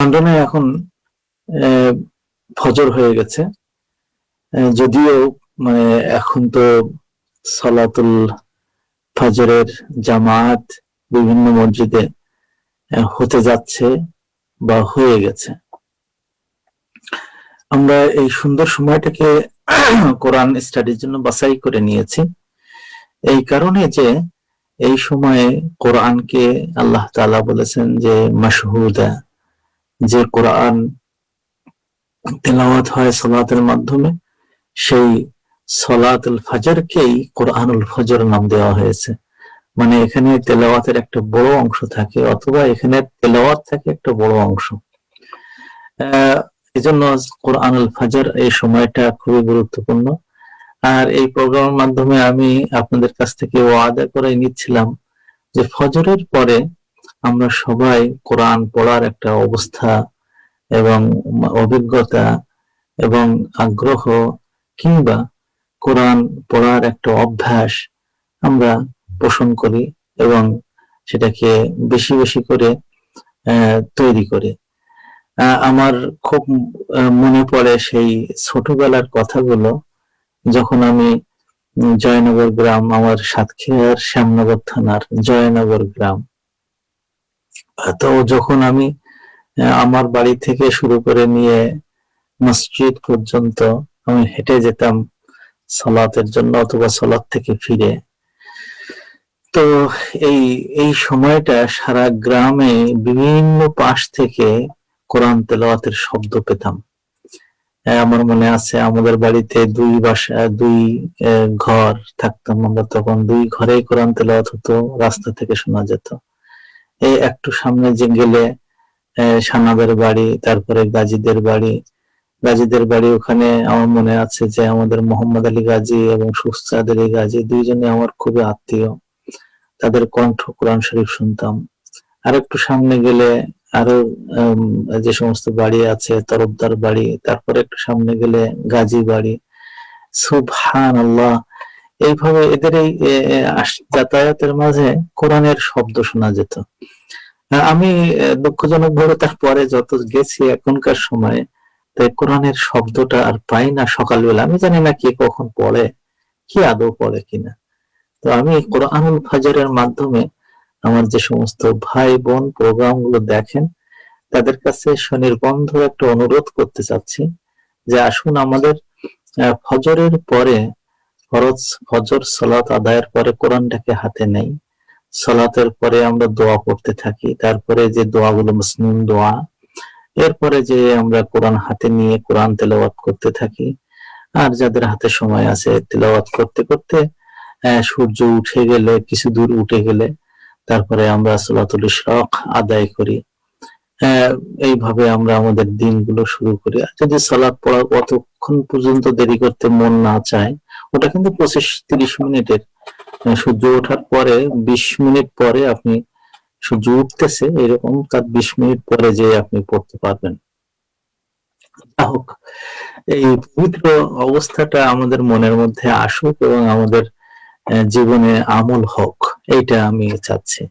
লন্ডনে এখন ফজর হয়ে গেছে। যদিও মানে এখন তো সলাতুল ফজরের জামাত বিভিন্ন মসজিদে হতে যাচ্ছে বা হয়ে গেছে। আমরা এই সুন্দর সময়টাকে কোরআন স্টাডির জন্য বাছাই করে নিয়েছি। এই কারণে যে এই সময়ে কোরআনকে আল্লাহ তালা বলেছেন যে মাসহুদা যে কোরআন তেলাওয়াত হয় সলাতের মাধ্যমে, সেই সলাতুল ফাজরকেই কোরআনুল ফজর নাম দেওয়া হয়েছে। মানে এখানে তেলাওয়াতের একটা বড় অংশ থাকে, অথবা এখানে তেলাওয়াত থাকে একটা বড় অংশ। আহ এই জন্য কোরআনুল ফাজর এই সময়টা খুবই গুরুত্বপূর্ণ। আর এই প্রোগ্রামের মাধ্যমে আমি আপনাদের কাছ থেকে ওয়াদা করে নিচ্ছিলাম যে ফজরের পরে আমরা সবাই কোরআন পড়ার একটা অবস্থা এবং অভিজ্ঞতা এবং আগ্রহ কিংবা কোরআন পড়ার একটা অভ্যাস আমরা পোষণ করি এবং সেটাকে বেশি বেশি করে তৈরি করি। আমার খুব মনে পড়ে সেই ছোটবেলার কথাগুলো যখন আমি জয়নগর গ্রাম, আমার সাতক্ষীরার শ্যামনগর থানার জয়নগর গ্রাম তো যখন আমি আমার বাড়ি থেকে শুরু করে নিয়ে মসজিদ পর্যন্ত আমি হেঁটে যেতাম সালাতের জন্য অথবা সালাত থেকে ফিরে। তো এই এই সময়টা সারা গ্রামে বিভিন্ন পাশ থেকে কোরআন তেলাওয়াতের শব্দ পেতাম। আমার মনে আছে আমাদের বাড়িতে দুই বাসা দুই ঘর থাকতাম। আমরা তখন দুই ঘরেই কোরআন তেলাওয়াত হতো, রাস্তা থেকে শোনা যেত। এই একটু সামনে যে গেলে সানাদের বাড়ি, তারপরে গাজীদের বাড়ি। গাজীদের বাড়ি ওখানে আমার মনে আছে যে আমাদের মোহাম্মদ আলী গাজী এবং সুস্তাদ আলী গাজী দুইজনে আমার খুবই আত্মীয়। তাদের কণ্ঠ কোরআন শরীফ শুনতাম। আর একটু সামনে গেলে আরও যে সমস্ত বাড়ি আছে, তরফদার বাড়ি, তারপরে একটু সামনে গেলে গাজী বাড়ি। সুবহান আল্লাহ এইভাবে এদের এই যাতায়াতের মাঝে কোরআনের শব্দ শোনা যেত। আমি দুঃখজনক ভাবে তারপরে যত গেছি এখনকার সময়ে তাই কোরআনের শব্দটা আর পাই না সকালবেলা। আমি জানি না কে কখন পড়ে, কি আদৌ পড়ে কিনা। তো আমি কোরআনুল ফাজরের মাধ্যমে আমার যে সমস্ত ভাই বোন প্রোগ্রামগুলো দেখেন, তাদের কাছে স্বনির্বন্ধ একটা অনুরোধ করতে চাচ্ছি যে আসুন আমাদের ফজরের পরে ফরজ ফজর সালাত আদায়ের পরে কোরআনটাকে হাতে নেই। সালাতের পরে আমরা দোয়া পড়তে থাকি, তারপরে যে দোয়াগুলো মুসলিম দোয়া, এরপরে যে আমরা কোরআন হাতে নিয়ে কোরআন তেলাওয়াত করতে থাকি। আর যাদের হাতে সময় আছে তেলাওয়াত করতে করতে সূর্য উঠে গেলে, কিছু দূর উঠে গেলে, তারপরে আমরা সালাতুল ইশরাক আদায় করি। এইভাবে আমরা আমাদের দিনগুলো শুরু করি। যদি সালাত পড়া অতক্ষণ পর্যন্ত দেরি করতে মন না চায় ওটা কিন্তু পঁচিশ তিরিশ মিনিটের। সূর্য ওঠার পরে, বিশ মিনিট পরে আপনি, সূর্য উঠতেছে এরকম, তার বিশ মিনিট পরে যে আপনি পড়তে পারবেন। হোক, এই পবিত্র অবস্থাটা আমাদের মনের মধ্যে আসুক এবং আমাদের জীবনে আমল হোক, এইটা আমি চাচ্ছি।